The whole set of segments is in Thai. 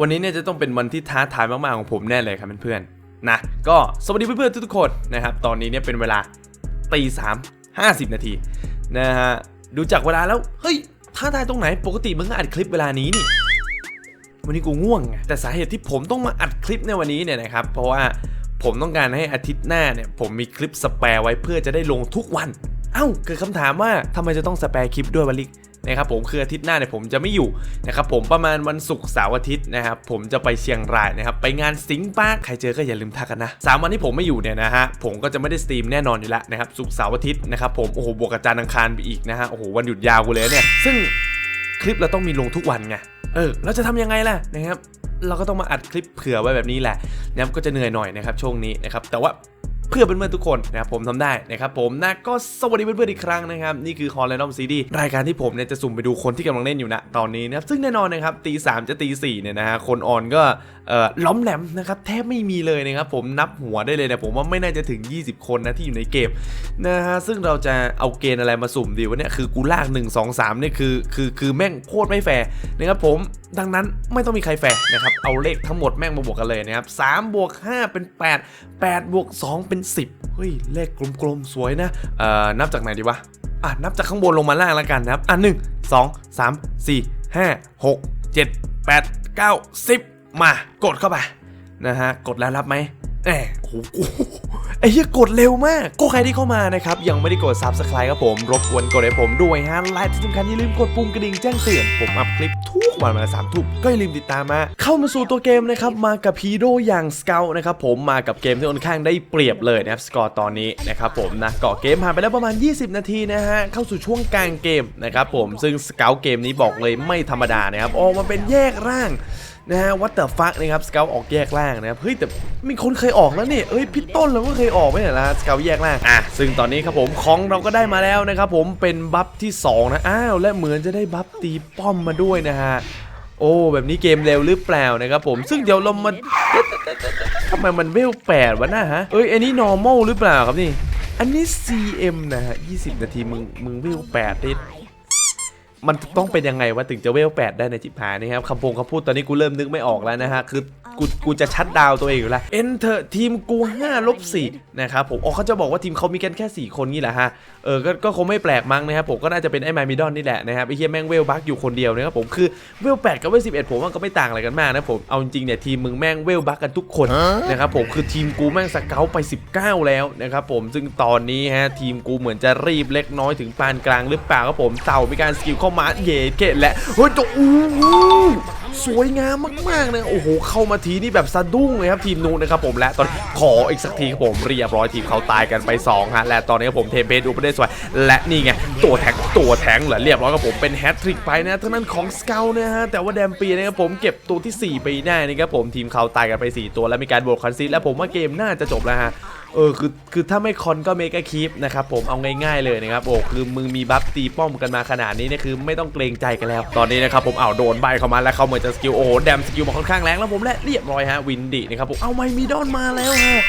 วันนี้เนี่ยจะต้องเป็นวันที่ท้าทายมากๆของผมแน่เลยครับเพื่อนๆนะก็สวัสดีเพื่อนๆทุกๆคนนะครับ ตอนนี้เนี่ยเป็นเวลาตีสามห้าสิบนาทีนะฮะดูจากเวลาแล้วเฮ้ยท้าทายตรงไหนปกติมึงก็อัดคลิปเวลานี้นี่วันนี้กูง่วงไงแต่สาเหตุที่ผมต้องมาอัดคลิปในวันนี้เนี่ยนะครับ เพราะว่าผมต้องการให้อาทิตย์หน้าเนี่ยผมมีคลิปสแปร์ไว้เพื่อจะได้ลงทุกวัน เอ้าเกิดคำถามว่าทำไมจะต้องสแปร์คลิปด้วยวะลิก นะครับผมคืออาทิตย์หน้าเนี่ยผมจะไม่อยู่นะครับผมประมาณวันศุกร์เสาร์อาทิตย์นะครับผมจะไปเชียงรายนะครับไปงานสิงห์ปาร์คใครเจอก็อย่าลืมทักกันนะสามวันที่ผมไม่อยู่เนี่ยนะฮะผมก็จะไม่ได้สตรีมแน่นอนอยู่แล้วนะครับศุกร์เสาร์อาทิตย์นะครับผมโอ้โหบวกกับจันทร์อังคารไปอีกนะฮะโอ้โหวันหยุดยาวกูเลยเนี่ยซึ่งคลิปเราต้องมีลงทุกวันไงเออเราจะทำยังไงล่ะนะครับเราก็ต้องมาอัดคลิปเผื่อไว้แบบนี้แหละนะครับก็จะเหนื่อยหน่อยนะครับช่วงนี้นะครับแต่ว่า เพื่อเพื่อนๆทุกคนนะครับผมทำได้นะครับผมนะก็สวัสดีเพื่อนๆอีกครั้งนะครับ นี่คือคอร์เรนอมซีดีรายการที่ผมเนี่ยจะสุ่มไปดูคนที่กำลังเล่นอยู่นะตอนนี้นะครับซึ่งแน่นอนนะครับตีสามจะตีสี่เนี่ยนะฮะคนออนก็ ล้อมแหลมนะครับแทบไม่มีเลยนะครับผมนับหัวได้เลยนะผมว่าไม่น่าจะถึง 20 คนนะที่อยู่ในเกมนะฮะซึ่งเราจะเอาเกณฑ์อะไรมาสุ่มดีวะเนี่ยคือกูลาก 1 2 3เนี่ยคือคือคือแม่งโคตรไม่แฟร์นะครับผมดังนั้นไม่ต้องมีใครแฟร์นะครับเอาเลขทั้งหมดแม่งมาบวกกันเลยนะครับ3บวก5เป็น 8 8บวก2เป็น 10เฮ้ยเลขกลมๆสวยนะเอ่อนับจากไหนดีวะอะนับจากข้างบนลงมาล่างแล้วกันนะครับอะหนึ่งสองสามสี่ห้าหกเจ็ดแปดเก้าสิบ มากดเข้าไปนะฮะกดแล้วรับไหมแหมโอ้โหไอ้เหี้ยกดเร็วมากก็ใครที่เข้ามานะครับ ยังไม่ได้กด subscribe ครับผม รบกวนกดให้ผมด้วยฮะไลค์ที่สำคัญอย่าลืมกดปุ่มกระดิ่งแจ้งเตือน ผมอัพคลิปทุกวันเวลาสามทุ่มก็อย่าลืมติดตามมา เข้ามาสู่ตัวเกมนะครับ มากับพีโดอย่างสเกลนะครับผมมากับเกมที่ค่อนข้างได้เปรียบเลยนะครับสกอร์ตอนนี้นะครับผมนะก่อเกมผ่านไปแล้วประมาณ 20 นาทีนะฮะเข้าสู่ช่วงกลางเกมนะครับผมซึ่งสเกลเกมนี้บอกเลยไม่ธรรมดานะครับออกมาเป็นแยกร่าง นะฮะวัตเตอร์ฟักนะครับสเกลออกแยกล่างนะครับเฮ้ยแต่มีคนเคยออกแล้วนี่เอ้ยพี่ต้นเราก็เคยออกไม่ใช่เหรอสเกลแยกล่างอะซึ่งตอนนี้ครับผมของเราก็ได้มาแล้วนะครับผมเป็นบัฟที่สองนะอ้าวและเหมือนจะได้บัฟตีป้อมมาด้วยนะฮะโอ้แบบนี้เกมเร็วหรือเปล่านะครับผมซึ่งเดี๋ยวเรามาทำไมมันเวลแปดวะนะฮะเอ้ยอันนี้ normal หรือเปล่าครับนี่อันนี้ CM นะฮะ20 นาทีมึงมึงเวลแปดได้ มันต้องเป็นยังไงวะถึงจะเวลแปดได้ในจิบหายนะครับคำพงคำพูดตอนนี้กูเริ่มนึกไม่ออกแล้วนะฮะคือกูกูจะชัดดาวตัวเองอยู่แล้ว Enter ทีมกู5ลบ4นะครับผมอ๋อเขาจะบอกว่าทีมเขามีกันแค่ 4 คนนี่แหละฮะเออก็ก็คงไม่แปลกมั้งนะครับผมก็น่าจะเป็นไอ้ไมมิดอนนี่แหละนะครับไอ้เฮียแม่งเวลบักอยู่คนเดียวนะครับผมคือเวล8กับเวล11ผมว่าก็ไม่ต่างอะไรกันมากนะผมเอาจริงเนี่ยทีมมึงแม่งเวลบักกันทุกคนนะครับผมคือทีมกูแม่งสเกลไป 19 แล้วนะครับผมซึ่งตอนนี้ฮะทีมกูเหมือนจะรีบเล็กน้อยถึงปานกลางหรือเปล่าครับผมเต่ามีการสกิลเข้ามาเยเกตและเฮ้ยจะอู้สวยงามมากๆนะโอ้โหเข้ามาทีนี่แบบสะดุ้งเลยครับทีมนูนะครับผมและตอนขออีกสักทีครับผมเรียบร้อยทีมเขาตายกันไป2ฮะและตอนนี้ผมเทมเพดูไปได้สวยและนี่ไงตัวแทงตัวแทงเหรอเรียบร้อยครับผมเป็นแฮตทริกไปนะทั้งนั้นของสเกลนะฮะแต่ว่าแดมปีนะครับผมเก็บตัวที่ 4 ไปได้นะครับผมทีมเขาตายกันไป 4 ตัว แล้วมีการโบวกคอนซีและผมว่าเกมน่าจะจบแล้วฮะ เออคือคือถ้าไม่คอนก็เมกะคีปนะครับผมเอาง่ายๆเลยนะครับโอ้คือมึงมีบัฟตีป้อมกันมาขนาดนี้เนี่ยคือไม่ต้องเกรงใจกันแล้ว ตอนนี้นะครับผมเอาโดนใบเข้ามาแล้วเขาเหมือนจะสกิลโอ้โหแดมสกิลมาค่อนข้างแรงแล้วผมและเรียบร้อยฮะวินดีนะครับผมเอาไมมีดอนมาแล้วฮะ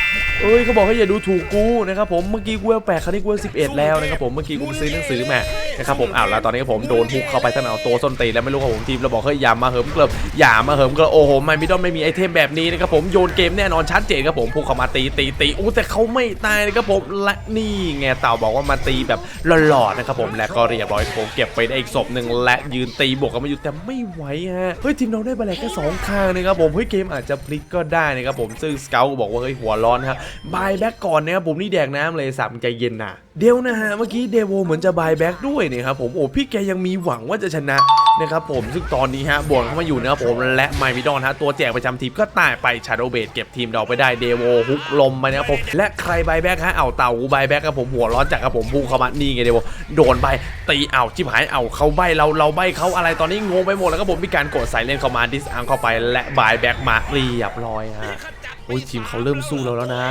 เอ้ยเขาบอกให้อย่าดูถูกกูนะครับผมเมื่อกี้กูเวลแปดคราวนี้กูเวลสิบเอ็ดแล้วนะครับผมเมื่อกี้กูซื้อหนังสือมา นะครับผมอ้าวแล้วตอนนี้ผมโดนฮุกเข้าไปตั้งแต่ตัวส้นตีนแล้วไม่รู้ครับผมทีมเราบอกเฮ้ยอย่ามาเหิมเกลิบอย่ามาเหิมเกลิบโอ้โหไม่มีดอนไม่มีไอเทมแบบนี้นะครับผมโยนเกมแน่นอนชัดเจนครับผมพุ่งเข้ามาตีตีตีอู้แต่เขาไม่ตายนะครับผมและนี่ไงเต่าบอกว่ามาตีแบบหล่อๆนะครับผมและก็เรียบร้อยผมเก็บไปได้อีกศพหนึ่งและยืนตีบวกกันมาอยู่แต่ไม่ไหวฮะเฮ้ยทีมเราได้ไปแล้วแค่สองข้างนะครับผมเฮ้ยเกมอาจจะพลิกก็ได้นะครับผมซึ่งสเกลบอกว่าเฮ้ยหัวร้อนครับบายแบ็กก่อนนะครับผมนี่แดกน้ำเลยสามใจเย็นนะเดวนะฮะเมื่อกี้เดโวเหมือนจะบายแบ็กด้วยเนะครับผมโอ้พี่แกยังมีหวังว่าจะชนะนะครับผมซึ่งตอนนี้ฮะบวกเข้ามาอยู่นะครับผมและไมมิดอนฮะตัวแจกประจำทีมก็ตายไปชาโดเบดเก็บทีมดอกไปได้เดโวฮุกลมไปนะครับผมและใครบายแบ็กฮะเอาเต่ากูบายแบ็กครับผมหัวร้อนจากครับผมพุ่งเข้ามานี่ไงเดโวโดนใบตีเอาจิบหายเอาเขาใบเราเราใบเขาอะไรตอนนี้งงไปหมดแล้วครับผมมีการกดใส่เล่นเข้ามาดิสอังเข้าไป และบายแบ็กมาเรียบร้อยฮะโอ้ยทีมเขาเริ่มสู้เราแล้วนะ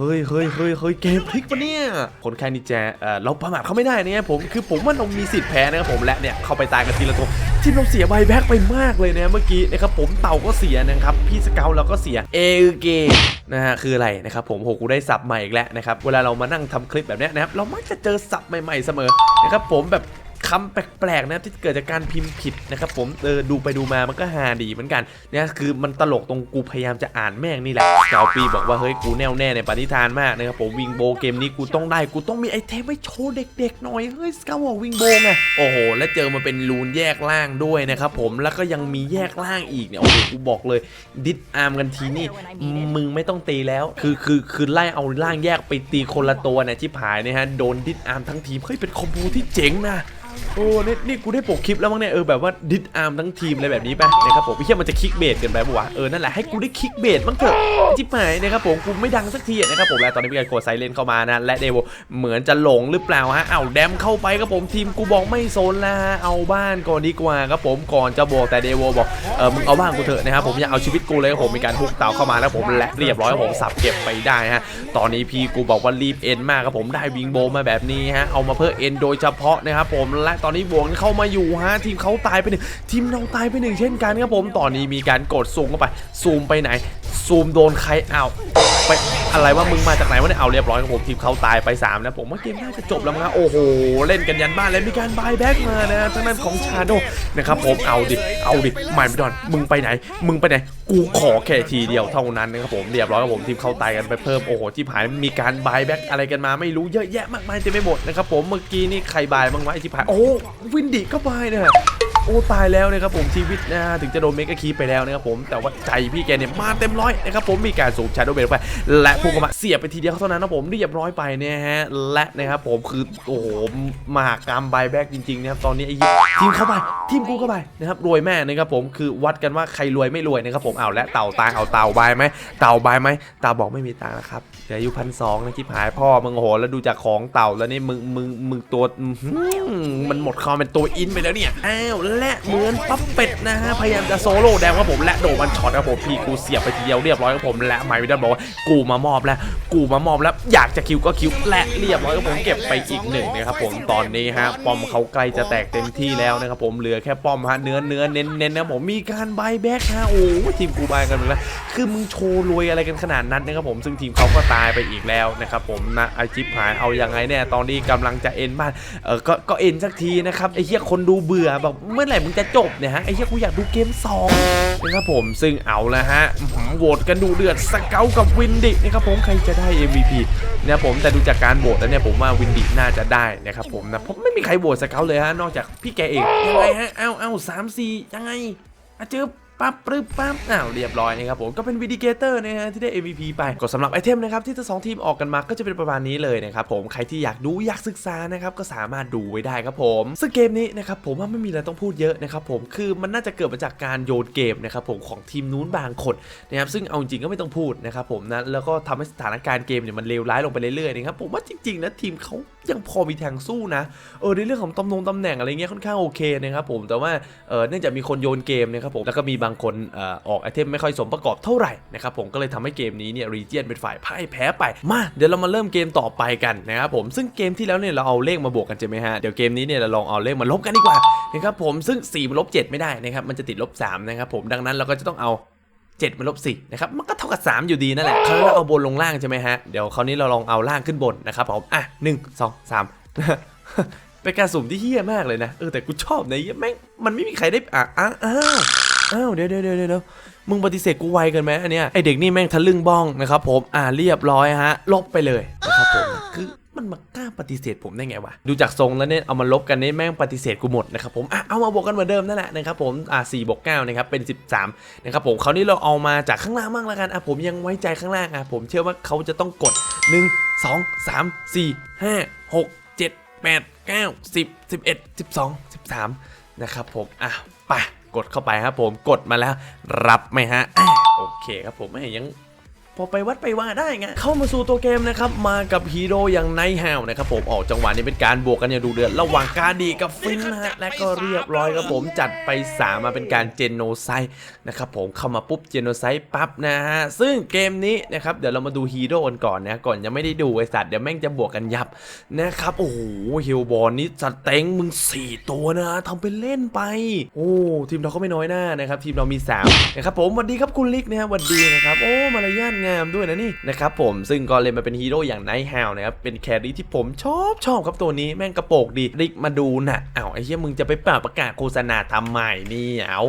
เฮ้ยเฮ้ยเฮ้ยเฮ้ยเกมพลิกปะเนี่ย คนแค่นี้แจเออเราประมาทเขาไม่ได้เนี่ยผม คือผมว่าเรามีสิทธิ์แพ้นะครับผมและเนี่ยเข้าไปตายกันทีละตัวทีมเราเสียใบแบ็กไปมากเลยนะเมื่อกี้นะครับผมเต่าก็เสียนะครับพี่สเกลเราก็เสียเอเกนะฮะคืออะไรนะครับผมโหกูได้สับใหม่อีกแล้วนะครับเวลาเรามานั่งทำคลิปแบบนี้นะครับเรามักจะเจอสับใหม่ ๆเสมอนะครับผมแบบ คำแปลกๆนะที่เกิดจากการพิมพ์ผิดนะครับผมเออดูไปดูมามันก็ฮาดีเหมือนกันเนี่ยคือมันตลกตรงกูพยายามจะอ่านแม่งนี่แหละเกาปีบอกว่าเฮ้ยกูแน่วแน่ในปณิธานมากนะครับผมวิงโบเกมนี้กูต้องได้กูต้องมีไอเทมไว้โชว์เด็กๆหน่อยเฮ้ยสกาวบอกวิงโบไงโอ้โห แล้วเจอมาเป็นรูนแยกล่างด้วยนะครับผมแล้วก็ยังมีแยกล่างอีกเนี่ยโอ้โหกูบอกเลยดิดอาร์มกันทีนี่มึงไม่ต้องตีแล้ว คือคือคือไล่เอาล่างแยกไปตีคนละตัวเนี่ยชิบหายเนี่ยฮะโดนดิดอาร์มทั้งทีมเฮ้ยเป็นคอมโบที่เจ๋งนะ โอ้นี่นี่กูได้ปกคลิปแล้วมั้งเนี่ยเออแบบว่าดิดอาร์มทั้งทีมอะไรแบบนี้ไปนะครับผมไอ้เหี้ยมันจะคลิกเบสกันไปปะวะเออนั่นแหละให้กูได้คลิกเบสบ้างเถอะจิบหายนะครับผมกูไม่ดังสักทีนะครับผมแล้วตอนนี้มีการกดไซเลนเข้ามานะและเดวเหมือนจะหลงหรือเปล่าฮะเอาแดมเข้าไปครับผมทีมกูบอกไม่โซนละเอาบ้านก่อนดีกว่าครับผมก่อนจะบอกแต่เดวบอกเออมึงเอาบ้านกูเถอะนะครับผมอยากเอาชีวิตกูเลยครับผมมีการฮุกเต่าเข้ามาแล้วผมและเรียบร้อยผมสับเก็บไปได้ฮะตอนนี้พี่กูบอกว่ารีบเอ็นมากครับผมได้วิงโบมาแบบนี้ฮะเอามาเพื่อเอ็นโดยเฉพาะนะครับผมและตอนนี้บวกเข้ามาอยู่ฮะทีมเขาตายไปหนึ่งทีมเราตายไปหนึ่งเช่นกันครับผมตอนนี้มีการกดซูมเข้าไปซูมไปไหน ซูมโดนใครเอาไปอะไรว่ามึงมาจากไหนวะเนี่ยเอาเรียบร้อยครับผมทีมเขาตายไป3นะผมว่าเกมน่าจะจบแล้วมั้งโอ้โหเล่นกันยันบ้านเลยมีการบายแบ็กมานะทางด้านของชาโดนะครับผมเอาดิเอาดิไม่ไปดอนมึงไปไหน มึงไปไหนกูขอแค่ทีเดียวเท่านั้นนะครับผมเรียบร้อยครับผมทีมเขาตายกันไปเพิ่มโอ้โหที่ผายมีการบายแบ็กอะไรกันมาไม่รู้เยอะแยะมากมายเต็มไปหมดนะครับผมเมื่อกี้นี่ใครบายบ้างวะไอที่ผายโอ้วินดิก็บายนะ โอ้ตายแล้วนะครับผมชีวิตนะถึงจะโดนเมกะคีไปแล้วนะครับผมแต่ว่าใจพี่แกเนี่ยมาเต็มร้อยนะครับผมมีการสูบชาโดเบลไป และพุ่งมาเสียบไปทีเดียวเท่านั้นนะผมเรียบร้อยไปเนี่ยฮะและนะครับผมคือโอ้โหมหากรรมบายแบกจริงๆนะครับตอนนี้ไอ้ทีมเข้าไปทีมกูเข้าไปนะครับรวยแม่นะครับผมคือวัดกันว่าใครรวยไม่รวยนะครับผมเอาและเต่าตายเอาเต่าบายไหมเต่าบายไหมเต่าบอกไม่มีตังค์นะครับเหลืออยู่พันสองนะคิดหายพ่อมึงโอ้โหแล้วดูจากของเต่าแล้วนี่มึงมึงมึงตัวมันหมดความเป็นตัวอินไปแล้วเนี่ยอ้าวและเหมือนปั๊บเป็ดนะฮะพยายามจะโซโล่แดงว่าผมและโดมันช็อตครับผมพี่กูเสียบไปทีเดียวเรียบร้อยครับผมและไมวิดันบอกว่ากูมามอบแล้ว กูมามอบแล้วอยากจะคิวก็คิวและเรียบร้อยครับผมเก็บไปอีกหนึ่งนะครับผมตอนนี้ฮะป้อมเขาใกล้จะแตกเต็มที่แล้วนะครับผมเหลือแค่ป้อมฮะเนื้อเนื้อเน้นเน้นนะผมมีการบายแบ็กฮะโอ้ทีมกูบายกันหมดแล้วคือมึงโชว์รวยอะไรกันขนาดนั้นนะครับผมซึ่งทีมเขาก็ตายไปอีกแล้วนะครับผมนะไอจิบหายเอายังไงเนี่ยตอนนี้กำลังจะเอ็นบ้านเออก็ก็เอ็นสักทีนะครับไอเหี้ยคนดูเบื่อแบบมื่อไหร่มึงจะจบเนี่ยฮะไอ้เหี้ยกูอยากดูเกมสองนะครับผมซึ่งเอาละฮะโหวตกันดูเดือดสเกลกับวินดินะครับผมใครจะได้ MVP นะผมแต่ดูจากการโหวตแล้วเนี่ยผมว่าวินดิน่าจะได้นะครับผมนะผมไม่มีใครโหวตสเกลเลยฮะนอกจากพี่แกเองยังไงฮะเอ้าเอ้าสามสี่ยังไงอะจึ๊บ ปั๊บปึ๊บปั๊บอ้าวเรียบร้อยนะครับผมก็เป็นวิดีเกเตอร์นะฮะที่ได้ MVP ไปก็สำหรับไอเทมนะครับที่ทั้งสองทีมออกกันมาก็จะเป็นประมาณนี้เลยนะครับผมใครที่อยากดูอยากศึกษานะครับก็สามารถดูไว้ได้ครับผมซึ่งเกมนี้นะครับผมว่าไม่มีอะไรต้องพูดเยอะนะครับผมคือมันน่าจะเกิดมาจากการโยนเกมนะครับผมของทีมนู้นบางคนนะครับซึ่งเอาจริงก็ไม่ต้องพูดนะครับผมนะแล้วก็ทำให้สถานการณ์เกมเนี่ยมันเลวร้ายลงไปเรื่อยๆนะครับผมว่าจริงๆนะทีมเขายังพอมีทางสู้นะเออในเรื่องของตำแหน่งตำแหน่งอะไรเงี้ยค่อนข้างโอเคนะครับผมแต่ว่าเออเนื่องจากมีคนโยนเกมนะครับผมแล้วก็มีบางคนอออกไอเทมไม่ค่อยสมประกอบเท่าไหร่นะครับผมก็เลยทำให้เกมนี้เนี่ยรีเจียนเป็นฝ่ายพ่ายแพ้ไปมาเดี๋ยวเรามาเริ่มเกมต่อไปกันนะครับผมซึ่งเกมที่แล้วเนี่ยเราเอาเลขมาบวกกันใช่ไหมฮะเดี๋ยวเกมนี้เนี่ยเราลองเอาเลขมาลบกันดีกว่านะครับผมซึ่ง4มันลบ7ไม่ได้นะครับมันจะติดลบ3นะครับผมดังนั้นเราก็จะต้องเอา7มันลบ4นะครับมันก็เท่ากับ 3 อยู่ดีนั่นแหละคราวนี้เราเอาบนลงล่างใช่ไหมฮะเดี๋ยวคราวนี้เราลองเอาล่างขึ้นบนนะครับผมอะหนึ่งสองสามเป็นการสุ่มที่เฮี้ยมากเลยนะเออแต่กูชอบในเหี้ยแม่งมันไม่มีใครได้อะอ้าว อ้าวเดี๋ยวเดี๋ยวเดี๋ยวเดี๋ยวมึงปฏิเสธกูไวเกินไหมอันเนี้ยไอเด็กนี่แม่งทะลึ่งบ้องนะครับผมอ่าเรียบร้อยฮะ ลบไปเลยนะครับผมคือมันมากล้าปฏิเสธผมได้ไงวะ ดูจากทรงแล้วเนี่ย เอามาลบกันนี่แม่งปฏิเสธกูหมดนะครับผม อะ เอามาบวกกันเหมือนเดิมนั่นแหละนะครับผม อ่าสี่บวกเก้านะครับ เป็น 13 นะครับผม คราวนี้เราเอามาจากข้างล่างบ้างละกัน อะ ผมยังไว้ใจข้างล่างอะ ผมเชื่อว่าเขาจะต้องกด 1 2 3 4 5 6 7 8 9 10 11 12 13 นะครับผม อะไป กดเข้าไปครับผมกดมาแล้วรับไหมฮะโอเคครับผมไม่ยัง พอไปวัดไปว่าได้ไงเข้ามาสู่ตัวเกมนะครับมากับฮีโร่อย่างไนท์ฮาวนะครับผมออกจังหวะนี้เป็นการบวกกันอย่างดูเดือดระหว่างกาดีกับฟินนะฮะและก็เรียบร้อยครับผมจัดไป3มาเป็นการเจนโนไซด์นะครับผมเข้ามาปุ๊บเจนโนไซด์ปั๊บนะฮะซึ่งเกมนี้นะครับเดี๋ยวเรามาดูฮีโร่กันก่อนนะก่อนยังไม่ได้ดูไอสัตว์เดี๋ยวแม่งจะบวกกันยับนะครับโอ้โหฮิลบอลนี่สเต็งมึง 4 ตัวนะทำเป็นเล่นไป โอ้ทีมเราก็ไม่น้อยหน้านะครับทีมเรามี3นะครับผมสวัสดีครับคุณลิกนะฮะสวัสดีนะครับโอ้มารยาทงงามด้วยนะนี่นะครับผมซึ่งก็เลยมาเป็นฮีโร่อย่างไนท์ฮาวนะครับเป็นแครี่ที่ผมชอบชอบครับตัวนี้แม่งกระโปกดีริกมาดูนะอ้าวไอ้เหี้ยมึงจะไปป่าประกาศโฆษณาทำไมนี่เอา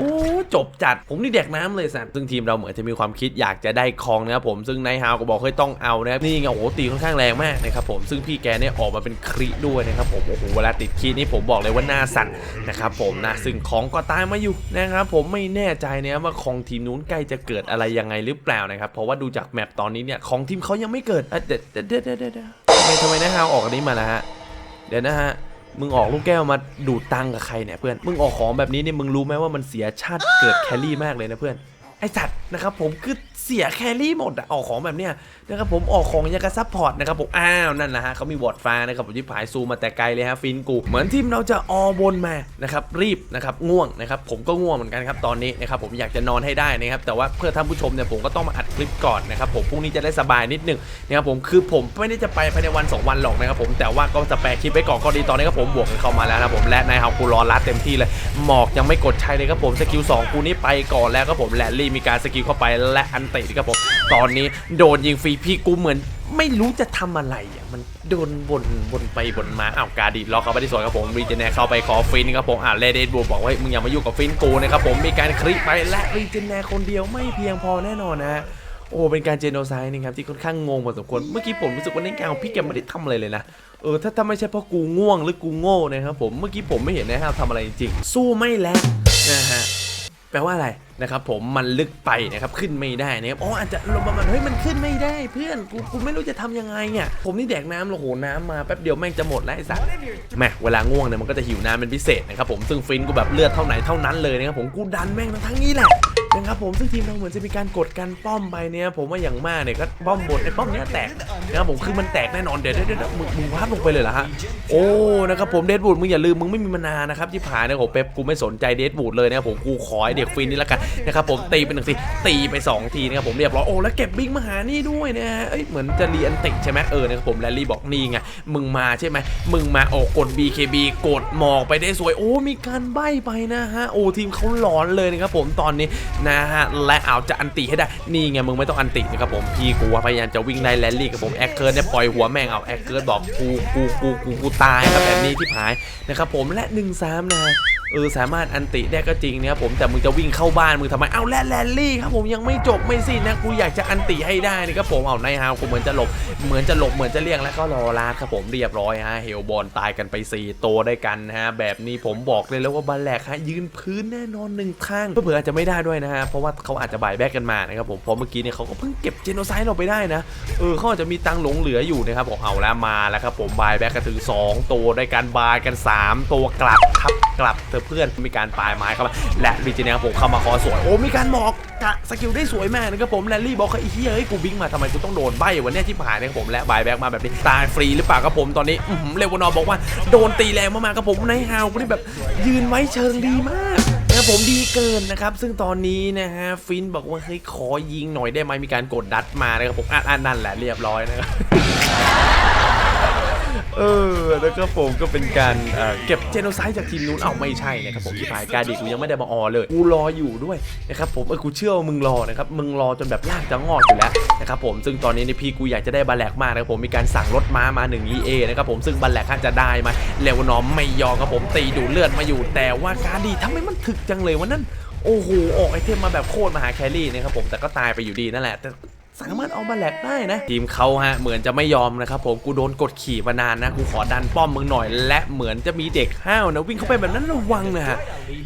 จบจัดผมนี่แดกน้ำเลยสัตว์ซึ่งทีมเราเหมือนจะมีความคิดอยากจะได้คองนะครับผมซึ่งไนท์ฮาวก็บอกเฮ้ยต้องเอานะครับนี่ไงโอ้โหตีค่อนข้างแรงมากนะครับผมซึ่งพี่แกเนี่ยออกมาเป็นคริด้วยนะครับผมโอ้โหเวลาติดคีนี่ผมบอกเลยว่าหน้าสั่นนะครับผมนะซึ่งของก็ตามมาอยู่นะครับผมไม่แน่ใจนะว่าของทีมนู้นใกล้จะเกิดอะไรยังไงหรือเปล่านะครับเพราะว่าดูจากแมปตอนนี้เนี่ยของทีมเขายังไม่เกิดเดี๋ยวเดี๋ยวเดี๋ยวเดี๋ยวเดี๋ยวทำไมทำไมนะฮาวออกอันนี้มาแล้วฮะเดี๋ยวนะฮะมึงออกลูกแก้วมาดูดตังกับใครเนี่ยเพื่อนมึงออกของแบบนี้เนี่ยมึงรู้ไหมว่ามันเสียชาติเกิดแคลรี่มากเลยนะเพื่อนไอสัตว์นะครับผมคือเสียแคลรี่หมดอะออกของแบบเนี้ย นะครับผมออกของยังกับซัพพอร์ตนะครับผมอ้าวนั่นแหละฮะเขามีวอร์ดฟ้านะครับผมที่ผายซูมาแต่ไกลเลยฮะฟินกูเหมือนทีมเราจะออบนมานะครับรีบนะครับง่วงนะครับผมก็ง่วงเหมือนกันครับตอนนี้นะครับผมอยากจะนอนให้ได้นะครับแต่ว่าเพื่อท่านผู้ชมเนี่ยผมก็ต้องมาอัดคลิปก่อนนะครับผมพรุ่งนี้จะได้สบายนิดนึงนะครับผมคือผมไม่ได้จะไปภายในวัน 2 วันหรอกนะครับผมแต่ว่าก็จะแปลคลิปไว้ก่อนก็ดีตอนนี้ครับผมบวกกันเข้ามาแล้วนะผมและนายเฮากูรอรัดเต็มที่เลยหมอกยังไม่กดใช้เลยครับผมสกิล2กูนี่ไปก่อนแล้วครับผมแลลี่มีการสกิลเข้าไปและอันติครับผมตอนนี้โดนยิงฟรีพี่กูเหมือนไม่รู้จะทำอะไรอะมันโดนบนบนไปบนมาอ้าวกาดีล็อกเข้าไปที่สวนครับผมรีเจเนเข้าไปขอฟินครับผมอ่าเลเดนบูบอกว่ามึงอย่ามายุ่งกับฟินกูนะครับผมมีการคลิกไปและรีเจเนคนเดียวไม่เพียงพอแน่นอนนะฮะโอ้เป็นการเจโนไซด์นะครับที่ค่อนข้างงงพอสมควรเมื่อกี้ผมรู้สึกว่าในการของพี่แกไม่ได้ทำอะไรเลยนะเออถ้าถ้าไม่ใช่เพราะกูง่วงหรือกูโง่นะครับผมเมื่อกี้ผมไม่เห็นนะครับทำอะไรจริงสู้ไม่แลกนะฮะ แปลว่าอะไรนะครับผมมันลึกไปนะครับขึ้นไม่ได้นะครับอ๋ออาจจะลงประมาณเฮ้ยมันขึ้นไม่ได้เพื่อนกูกูไม่รู้จะทำยังไงเนี่ยผมนี่แดกน้ำโอ้โหน้ำมาแป๊บเดียวแม่งจะหมดแล้วไอ้สัสแม่เวลาง่วงเนี่ยมันก็จะหิวน้ำเป็นพิเศษนะครับผมซึ่งฟินกูแบบเลือดเท่าไหนเท่านั้นเลยนะครับผมกูดันแม่งทั้งทั้งนี้แหละ นะครับผมซึ่งทีมเราเหมือนจะมีการกดกันป้อมไปเนี่ยผมว่าอย่างมากเนี่ยก็ป้อมบนไอ้ป้อมเนี้ยแตกนะครับผมคือมันแตกแน่นอนเดี๋ยวเดี๋ยวเดี๋ยวมึงมึงวาดลงไปเลยเหรอฮะโอ้นะครับผมเดดบูดมึงอย่าลืมมึงไม่มีมานานะครับที่ผ่านเนี่ยโหเป๊ปกูไม่สนใจเดดบูดเลยนะครับผมกูขอไอเด็กฟินนี่ละกันนะครับผมตีไปหนึ่งทีตีไปสองทีนะครับผมเรียบร้อยโอ้แล้วเก็บบิ๊กมาหานี่ด้วยนะฮะเอ้ยเหมือนจะเรียนติใช่ไหมเออนะครับผมแลลี่บอกนี่ไงมึงมาใช่ไหมมึงมาโอ้กด BKB กดหมอกไปได้สวยโอ้มีการใบ้ไปนะฮะโอ้ทีมเขาหลอนเลยนะครับผมตอนนี้นะฮะและเอาจะอันติให้ได้ นี่ไงมึงไม่ต้องอันตินะครับผมพี่กูว่าพยายามจะวิ่งในแรลลี่กับผมแอคเคิร์เนี่ยปล่อยหัวแม่งเอาแอคเคิร์บอกกูกูกูกูกูตายครับแบบนี้ที่ผายนะครับผมและ1นสามนะ เออสามารถอันติได้ก็จริงนะครับผมแต่มึงจะวิ่งเข้าบ้านมึงทำไมเอ้าแลนแลนลี่ครับผมยังไม่จบไม่สิ้นนะกูอยากจะอันติให้ได้นะครับผมเอาในฮาวกูเหมือนจะหลบเหมือนจะหลบเหมือนจะเลี่ยงแล้วก็รอลาดครับผมเรียบร้อยฮะเฮลบอลตายกันไป4ตัวได้กันนะฮะแบบนี้ผมบอกเลยแล้วว่าบัลแลกฮะยืนพื้นแน่นอนหนึ่งข้างเผื่ออาจจะไม่ได้ด้วยนะฮะเพราะว่าเขาอาจจะบ่ายแบกกันมานะครับผมเพราะเมื่อกี้เนี่ยเขาก็เพิ่งเก็บเจโนไซด์เราไปได้นะเออเขาอาจจะมีตังหลงเหลืออยู่นะครับผมเอาแล้วมาแล้วครับผมบายแบกกันถึงสองตัวได้การบายกันสามตัวกลับครับกลับเอเพื่อนมีการปลายไม้เข้ามาและรีเจเนียผมเข้ามาคอสวยโอ้มีการหมอกกะสกิลได้สวยมากนะครับผมแลลี่บอกว่าไอ้เหี้ยเฮ้ยกูบิงมาทำไมกูต้องโดนใบวันนี้ที่ผ่านนะครับผมและบายแบ็กมาแบบนี้ตายฟรีหรือเปล่าครับผมตอนนี้อื้อหือเลวานอร์บอกว่าโดนตีแรงมากๆครับผมในฮาวนี่แบบยืนไว้เชิงดีมากนะครับผมดีเกินนะครับ ซึ่งตอนนี้นะฮะฟินบอกว่าเฮ้ยขอยิงหน่อยได้ไหมมีการกดดัดมานะครับผมอะอะนั่นแหละเรียบร้อยนะครับ เออแล้วก็ผมก็เป็นการเก็บเจโนไซด์จากทีมนู้นเอาไม่ใช่นะครับผมที่พายการดีกูยังไม่ได้มาออเลยกูรออยู่ด้วยนะครับผมเออกูเชื่อว่ามึงรอนะครับมึงรอจนแบบลากจะงอกอยู่แล้วนะครับผมซึ่งตอนนี้ในพี่กูอยากจะได้บาแลกมากนะครับผมมีการสั่งรถม้ามา1 EA นะครับผมซึ่งบาแลกอาจจะได้มาเลวานอมไม่ยอมครับผมตีดูเลือดมาอยู่ แต่ว่าการดีทำไมมันถึกจังเลยวันนั้นโอ้โหออกไอเทมมาแบบโคตรมหาแครี่นะครับผมแต่ก็ตายไปอยู่ดีนั่นแหละแต่ สามารถเอามาแลกได้นะ ทีมเขาฮะเหมือนจะไม่ยอมนะครับผมกูโดนกดขี่มานานนะกูขอดันป้อมมึงหน่อย และเหมือนจะมีเด็กห้าวนะวิ่งเข้าไปแบบนั้นระวังนะฮะ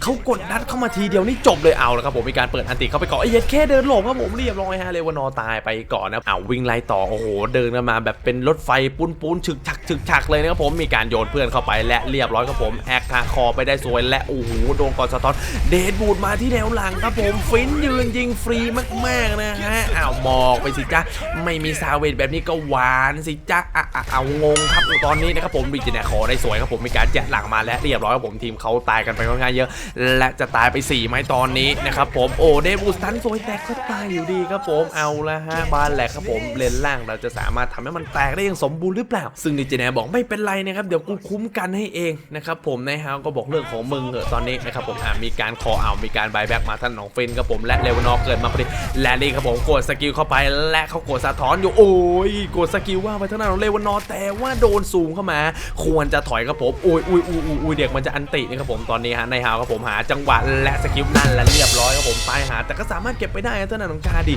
เขากดดันเข้ามาทีเดียวนี่จบเลยเอาแล้วครับผมมีการเปิดอันติเข้าไปก่อนไอ้เย็ดแค่เดินหลบครับผมเรียบร้อยฮะเลวานอตายไปก่อนนะเอาวิ่งไล่ต่อโอ้โหเดินกันมาแบบเป็นรถไฟปุ้นปุ้นๆฉึกฉักฉึกฉักเลยนะครับผมมีการโยนเพื่อนเข้าไปและเรียบร้อยครับผมแอคคาคอไปได้สวยและโอ้โหโดนกอนสะท้อนเดดบูดมาที่แนวหลังครับผมฟินยืนยิงฟรีมากๆนะฮะอ้าวหมอกไปสิจ้าไม่มีซาเวทแบบนี้ก็หวานสิจ๊ะอะอะเอางงครับตอนนี้นะครับผมบิจเน่ขอได้สวยครับผมมีการแจกหลังมาและเรียบร้อยครับผมทีมเขาตายกันไปค่อนข้างเยอะ และจะตายไป4ไหมตอนนี้นะครับผมโอ้เดบูสตันสวยแต่ก็ตายอยู่ดีครับผมเอาละฮะบานแหลกครับผมเลนล่างเราจะสามารถทำให้มันแตกได้อย่างสมบูรณ์หรือเปล่า ซึ่งดิจเน่บอกไม่เป็นไรนะครับเดี๋ยวกูคุ้มกันให้เองนะครับผมในฮาวก็บอกเรื่องของมึงเหอะตอนนี้นะครับผมอะมีการคอเอามีการบายแบ็กมาท่านหนองเฟนครับผมและเลวนอเกิดมาพอดีและนี่ครับผมกดสกิลเข้าไปและเขากดสะท้อนอยู่โอ้ยกดสกิลว่าไปเท่างด้นเลวานอแต่ว่าโดนซูมเข้ามา ควรจะถอยครับผมโอ้ยอุ้ยอุ้ยอุ้ยอุ้ยเด็กมันจะอันตินะครับผมตอนนี้ฮะในฮาวครับผมหาจังหวะและสกิลนั่นและเรียบร้อยครับผมตายหา แต่ก็สามารถเก็บไปได้นะทางด้นของกาดิ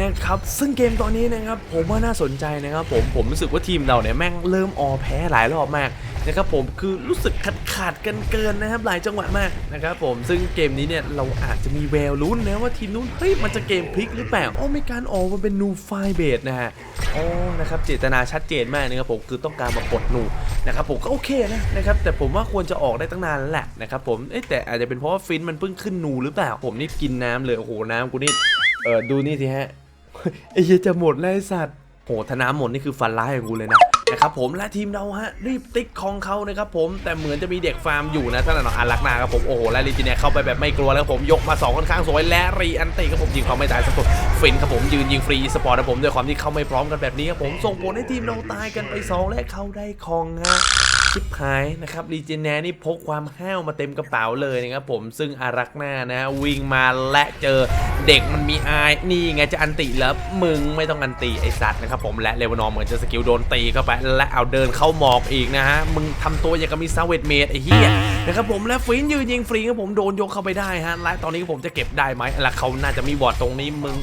นะครับซึ่งเกมตอนนี้นะครับผมว่าน่าสนใจนะครับผมผมรู้สึกว่าทีมเราเนี่ยแม่งเริ่มออแพ้หลายรอบมากนะครับผมคือรู้สึกขาด ขาดกันเกินนะครับหลายจังหวะมากนะครับผมซึ่งเกมนี้เนี่ยเราอาจจะมีแววลุ้นนะว่าทีมนู้นเฮ้ยมันจะเกมพลิกหรือเปล่าอ๋อมีการออกมาเป็นนูไฟเบดนะฮะอ๋อนะครับเจตนาชัดเจนมากนะครับผมคือต้องการมาปลดนูนะครับผมก็โอเคนะนะครับแต่ผมว่าควรจะออกได้ตั้งนานแล้วแหละนะครับผมเอ๊แต่อาจจะเป็นเพราะว่าฟินมันเพิ่งขึ้นนูหรือเปล่าผมนี่กินน้ำเลยโอ้โหน้ำกูนี่เออดูนี่สิฮะไอ้เหี้ยจะหมดแล้วไอ้สัตว์โหธนาหมดนี่คือฟันร้ายของกูเลยนะ นะครับผมและทีมเราฮะรีบติ๊กของเขานะครับผมแต่เหมือนจะมีเด็กฟาร์มอยู่นะท่านหนอันลักนาครับผมโอ้โหและลีจิเนียเข้าไปแบบไม่กลัวแล้วผมยกมาสองค่อนข้างสวยและรีอันติครับผมยิงเขาไม่ตายสักคนฟินครับผมยืนยิงฟรีสปอร์ตครับผมด้วยความที่เข้าไม่พร้อมกันแบบนี้ครับผมส่งผลให้ทีมเราตายกันไปสองและเขาได้คองฮะ ชิบหายนะครับรีเจนแนนี่พกความห้าวมาเต็มกระเป๋าเลยนะครับผมซึ่งอารักหน้านะวิ่งมาและเจอเด็กมันมีอายนี่ไงจะอันติแล้วมึงไม่ต้องอันติไอสัตว์นะครับผมและเลวานอร์เหมือนจะสกิลโดนตีเข้าไปและเอาเดินเข้าหมอกอีกนะฮะมึงทำตัวอย่างกับมีซาเวตเมดไอ้เหี้ยนะครับผมและฟินยืนยิงฟรีครับผมโดนยกเข้าไปได้ฮะและตอนนี้ผมจะเก็บได้ไหมและเขาน่าจะมีบอดตรงนี้มึง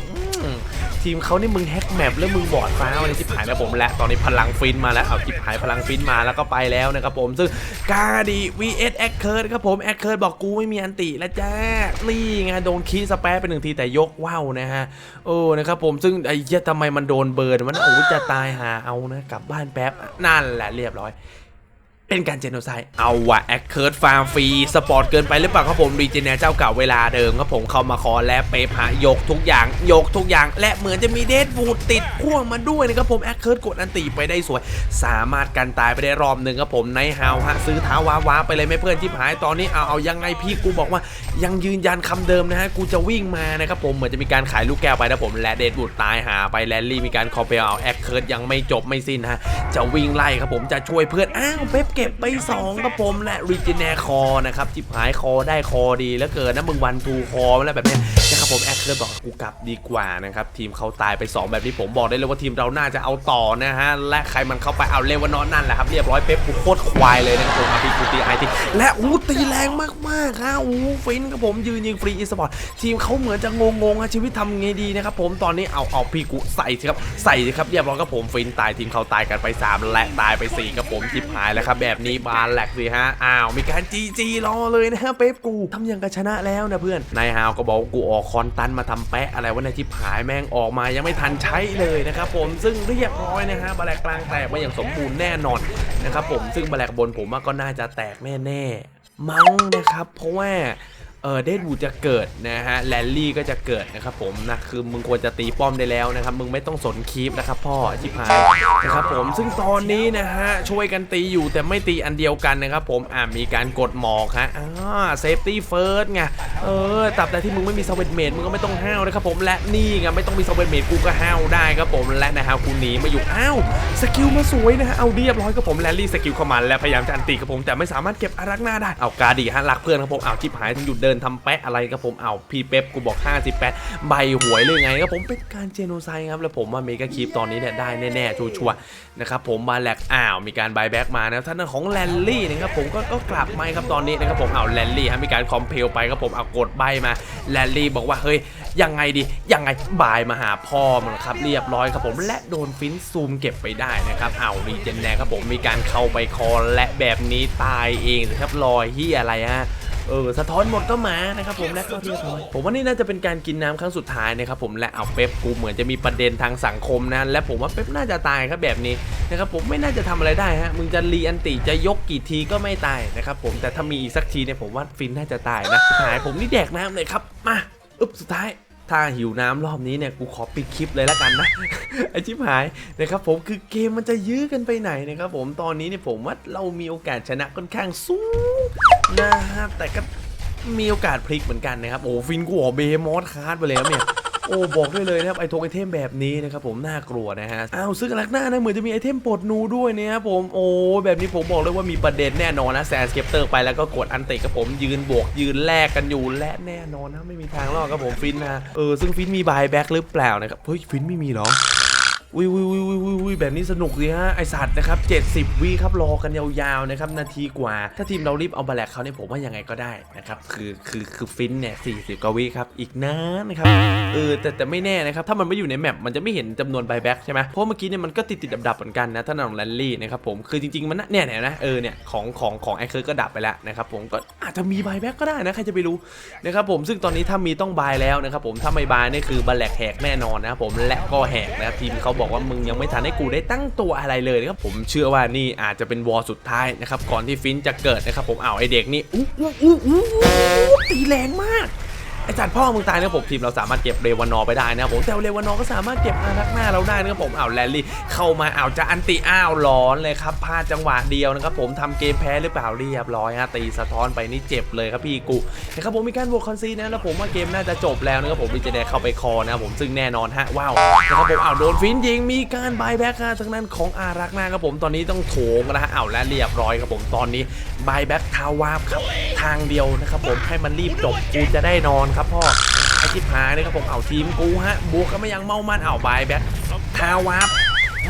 ทีมเขานี่มึงแฮกแมปแล้วมึงบอดฟ้าวันนี้จิบหายแล้วผมและตอนนี้พลังฟินมาแล้วเอาจิบหายพลังฟินมาแล้วก็ไปแล้วนะครับผมซึ่งกาดี vs แอคเคิร์ดครับผมแอคเคิร์ดบอกกูไม่มีอันติแล้วจ้านี่ไงโดนคีสเปซไปหนึ่งทีแต่ยกว่าวนะฮะโอ้นะครับผมซึ่งไอ้เหี้ยทำไมมันโดนเบิร์นมันโอ้จะตายหาเอานะกลับบ้านแป๊บนั่นแหละเรียบร้อย เป็นการเจโนไซด์เอาวะแอคเคิร์ดฟาร์มฟรีสปอร์ตเกินไปหรือเปล่าครับผมรีเจเนเจ้าเก่าเวลาเดิมครับผมเข้ามาคอและเปพะยกทุกอย่างยกทุกอย่าง และเหมือนจะมีเดดบูดติดพ่วงมาด้วยนะครับผมแอคเคิร์ดกดอันตีไปได้สวย สามารถกันตายไปได้รอบหนึ่งครับผมในฮาวฮะซื้อเท้าวาวาไปเลยไม่เพื่อนที่หายตอนนี้เอาเอายังไงพี่กูบอกว่ายังยืนยันคำเดิมนะฮะกูจะวิ่งมานะครับผมเหมือนจะมีการขายลูกแก้วไปนะผมและเดดบูดตายหาไปแลนลี่มีการคอเปลเอาแอคเคิร์ดยังไม่จบไม่สิ้นฮะจะวิ่งไล่ครับผมจะช่วยเพื่อนอ้าวเป๊ปเก็บไปสองครับผมและรีจิเนคอนะครับจิบหายคอได้คอดีแล้วเกินนะมึงวันทูคอมาแล้วแบบเนี้ย นะครับผมแอคเคิร์บอกกูกลับดีกว่านะครับทีมเขาตายไป 2 แบบนี้ผมบอกได้เลยว่าทีมเราน่าจะเอาต่อนะฮะและใครมันเข้าไปเอาเลวานอนนั่นแหละครับเรียบร้อยเป๊ปกูโคตรควายเลยนะครับผมอาพีกูตีไอทีและอู้ตีแรงมากๆฮะอู้ฟินครับผมยืนยิงฟรีอีสปอร์ตทีมเขาเหมือนจะงงๆอะชีวิตทำไงดีนะครับผมตอนนี้เอาเอาพี่กูใส่สิครับใส่สิครับเรียบร้อยครับผมฟินตายทีมเขาตายกันไป 3 และตายไป4ครับผมทิพหายแล้วครับแบบนี้บานแหลกสิฮะอ้าวมีการจีจีรอเลยนะฮะเป๊ปกูทำยังกับชนะแล้วนะเพื่อนนายฮาวก็บอกกูออกคอนตันมาทำแปะอะไรวะในที่ผายแม่งออกมายังไม่ทันใช้เลยนะครับผมซึ่งเรียบร้อยนะฮะบาแลกกลางแตกมาอย่างสมบูรณ์แน่นอนนะครับผมซึ่งบาแลกบนผมว่าก็น่าจะแตกแน่ๆมั้งนะครับเพราะว่า เออเดดวูจะเกิดนะฮะแลนลี่ก็จะเกิดนะครับผมนะคือมึงควรจะตีป้อมได้แล้วนะครับมึงไม่ต้องสนคีปนะครับพ่อจิพายนะครับผมซึ่งตอนนี้นะฮะช่วยกันตีอยู่แต่ไม่ตีอันเดียวกันนะครับผมอ่ามีการกดหมอกฮะอ่าเซฟตี้เฟิร์สไงเออตับแต่ที่มึงไม่มีซเวนเมดมึงก็ไม่ต้องห้าวนะครับผมและนี่ไงไม่ต้องมีซเวนเมดกูก็ห้าวได้ครับผมและนะฮะกูหนีมาอยู่อ้าวสกิลมาสวยนะฮะเอาเรียบร้อยครับผมแลนลี่สกิลเข้ามาและพยายามจะอันตีครับผมแต่ไม่สามารถเก็บอารักหน้าได้เอากาดีฮะรักเพื่อนครับผมเอาจิบหายทั้งหยุดเดินทำแปะอะไรครับผมเอาพี่เป๊ปกูบอก 58 ใบหวยเลยไงครับผมเป็นการเจโนไซด์ครับแล้วผมว่าเมกาคีปตอนนี้เนี่ยได้แน่ๆชัวร์ๆนะครับผมมาแลกอ้าวมีการบายแบ็กมานะท่านของแลนลี่นะครับผมก็ก็กลับมาครับตอนนี้นะครับผมเอาแลนลี่ฮะมีการคอมเพลไปครับผมเอากดใบมาแลนลี่บอกว่าเฮ้ยยังไงดียังไงบายมาหาพ่อมันครับเรียบร้อยครับผมและโดนฟินซูมเก็บไปได้นะครับเอารีเจนแนครับผมมีการเข้าไปคอและแบบนี้ตายเองนะครับลอยเฮียอะไรฮะ เออสะท้อนหมดก็มานะครับผมและก็เรียบร้อยผมว่านี่น่าจะเป็นการกินน้ำครั้งสุดท้ายนะครับผมและเอาเป๊ปกูเหมือนจะมีประเด็นทางสังคมนะและผมว่าเป๊ปน่าจะตายครับแบบนี้นะครับผมไม่น่าจะทำอะไรได้ฮะมึงจะรีอันติจะยกกี่ทีก็ไม่ตายนะครับผมแต่ถ้ามีอีกสักทีเนี่ยผมว่าฟินน่าจะตายนะหายผมนี่แดกน้ำเลยครับมาอึ๊บสุดท้าย ถ้าหิวน้ำรอบนี้เนี่ยกูขอปิดคลิปเลยละกันนะไอชิบหายนะครับผมคือเกมมันจะยื้อกันไปไหนนะครับผมตอนนี้เนี่ยผมว่าเรามีโอกาสชนะค่อนข้างสูงนะฮะแต่ก็มีโอกาสพลิกเหมือนกันนะครับโอ้ฟินกูหัวเบมอสคาร์ดไปแล้วเนี่ย โอ้บอกได้เลยนะครับไอทงไอเทมแบบนี้นะครับผมน่ากลัวนะฮะอ้าวซึ่งลักหน้านะเหมือนจะมีไอเทมปลดนูด้วยนะครับผมโอ้แบบนี้ผมบอกเลยว่ามีประเด็นแน่นอนนะแซนสเกปเตอร์ไปแล้วก็กดอันติกับผมยืนบวกยืนแลกกันอยู่และแน่นอนนะไม่มีทางรอดครับผมฟินนะเออซึ่งฟินมีบายแบ็กหรือเปล่านะครับเฮ้ยฟินไม่มีหรอ วิววิววิววิววิวิแบบนี้สนุกดีฮะไอสัตว์นะครับ 70 วิครับรอกันยาวๆนะครับนาทีกว่า ถ้าทีมเรารีบเอาบาแลกเขาเนี่ยผมว่ายังไงก็ได้นะครับคือคือคือฟินเนี่ย40กว่าวิครับอีกนานนะครับเออแต่แต่ไม่แน่นะครับถ้ามันไม่อยู่ในแมปมันจะไม่เห็นจำนวนไบแบ็กใช่ไหมเพราะเมื่อกี้เนี่ยมันก็ติดติดดับดับเหมือนกันนะถ้าหนองแรลลี่นะครับผมคือจริงๆมันเนี่ยเนี่ยนะเออเนี่ยของของของไอเคิร์ก็ดับไปแล้วนะครับผมก็อาจจะมีไบแบ็กก็ได้นะใครจะไปรู้นะครับผมซึ่งตอนนี้ถ้ามีต้องบายแล้วนะครับผมถ้าไม่บายนี่คือบาแลกแหกแน่นอนนะครับผมและก็แหกนะครับทีมเขาบอกว่ามึงยังไม่ทันให้กูได้ตั้งตัวอะไรเลยนะครับผมเชื่อว่านี่อาจจะเป็นวอลสุดท้ายนะครับก่อนที่ฟินจะเกิดนะครับผมเอาวไอเด็กนี่อู้อู้อู้อู้ตีแรงมาก ไอ้จัดพ่อมึงตายนะครับผมทีมเราสามารถเก็บเรวานอร์ไปได้นะครับผมแต่เรวานอร์ก็สามารถเก็บอารักหน้าเราได้นะครับผมอ้าวแรลลี่เข้ามาอ้าวจะอันติอ้าวร้อนเลยครับพลาดจังหวะเดียวนะครับผมทำเกมแพ้หรือเปล่าเรียบร้อยฮะตีสะท้อนไปนี่เจ็บเลยครับพี่กูนะครับผมมีการบวกคอนซีนะแล้วผมว่าเกมน่าจะจบแล้วนะครับผมมีเจเดเข้าไปคอนะครับผมซึ่งแน่นอนฮะว้าวนะครับผมอ้าวโดนฟินยิงมีการบายแบ็กฮะทางนั้นของอารักหน้าครับผมตอนนี้ต้องโถงนะฮะอ้าวและเรียบร้อยครับผมตอนนี้บายแบ็กทาวาบครับทางเดียวนะครับผมให้มันรีบจบกูจะได้นอนครับพ่อไอทิพหายเลยครับผมเอาทีมกูฮะบวกก็ไม่ยังเมามันเอาบายแบ็คทาวับ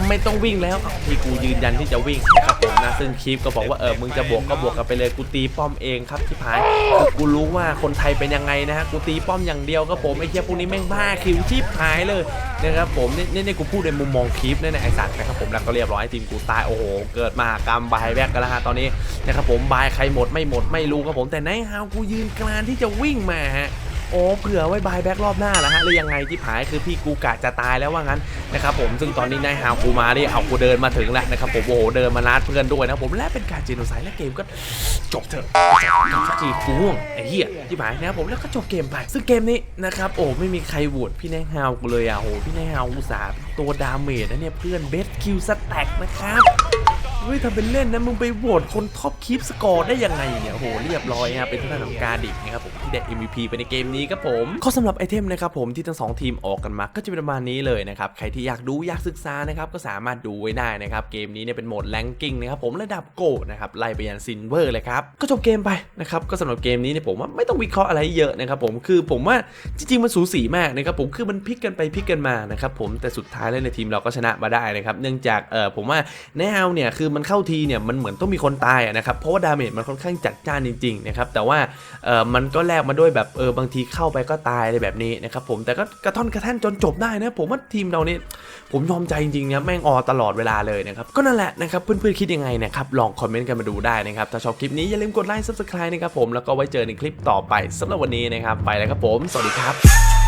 ไม่ต้องวิ่งแล้วที่กูยืนยันที่จะวิ่งนะครับผมนะซึ่งคลิปก็บอกว่าเออมึงจะบวกก็บวกกันไปเลยกูตีป้อมเองครับทิพายคือกูรู้ว่าคนไทยเป็นยังไงนะฮะกูตีป้อมอย่างเดียวครับผมไอ้เหี้ยพวกนี้แม่งบ้าคิวชิบหายเลยนะครับผมเนี่นี่นี่ยกูพูดในมุมมองคลิปเนี่ยนะไอสัตว์นะครับผมแล้วก็เรียบร้อยทีมกูตายโอ้โหเกิดมากรรมบายแบกกันแล้วฮะตอนนี้นะครับผมบายใครหมดไม่หมดไม่รู้ครับผมแต่ไนฮาวกูยืนกลานที่จะวิ่งมาฮะ โอ้เผื่อไว้บายแบ็กรอบหน้าแล้วฮะหรือยังไงที่ผายคือพี่กูกะจะตายแล้วว่างั้นนะครับผมซึ่งตอนนี้นายฮาวกูมาดิเอากูเดินมาถึงแล้วนะครับผมโอ้โหเดินมาลาดเพื่อนด้วยนะผมและเป็นการเจโนไซด์และเกมก็จบเถอะจบสักทีกูง่วงไอ้เหี้ยที่ผายนะครับผมแล้วก็จบเกมไป ซึ่งเกมนี้นะครับโอ้ไม่มีใครโหวตพี่นายฮาวกูเลยอะโอ้พี่นายฮาวอุตส่าห์ตัวดาเมจนะเนี่ยเพื่อนเบสคิวสแต็กนะครับเฮ้ยทำเป็นเล่นนะมึงไปโหวตคนท็อปคีปสกอร์ได้ยังไงเนี่ยโอ้โหเรียบร้อยครับเป็นทางด้านของการดิกนะครับผม ได้ MVP ไปในเกมนี้ครับผมข้อสำหรับไอเทมนะครับผมที่ทั้งสองทีมออกกันมาก็จะเป็นประมาณนี้เลยนะครับใครที่อยากดูอยากศึกษานะครับก็สามารถดูไว้ได้นะครับเกมนี้เนี่ยเป็นโหมดแลงกิ้งนะครับผมระดับโกนะครับไล่ไปยันซินเวอร์เลยครับก็จบเกมไปนะครับก็สำหรับเกมนี้เนี่ยผมว่าไม่ต้องวิเคราะห์อะไรเยอะนะครับผมคือผมว่าจริงๆมันสูสีมากนะครับผมคือมันพลิกกันไปพลิกกันมานะครับผมแต่สุดท้ายแล้วในทีมเราก็ชนะมาได้นะครับเนื่องจากเออผมว่าแนวเนี่ยคือมันเข้าทีเนี่ยมันเหมือนต้องมีคนตายนะครับเพราะว่าดาเมจมันค่อนข้างจัดจ้านจริงๆนะครับแต่ว่าเออมันก็แลกมาด้วยแบบเออบางทีเข้าไปก็ตายอะไรแบบนี้นะครับผมแต่ก็กระท่อนกระแท่นจนจบได้นะ ผมว่าทีมเรานี่ผมยอมใจจริงๆนะแม่งออตลอดเวลาเลยนะครับก็นั่นแหละนะครับเพื่อนๆคิดยังไงนะครับลองคอมเมนต์กันมาดูได้นะครับถ้าชอบคลิปนี้อย่าลืมกดไลค์ซับสไคร b e นะครับผมแล้วก็ไว้เจอในคลิปต่อไปสำหรับวันนี้นะครับไปแล้วครับผม สวัสดีครับ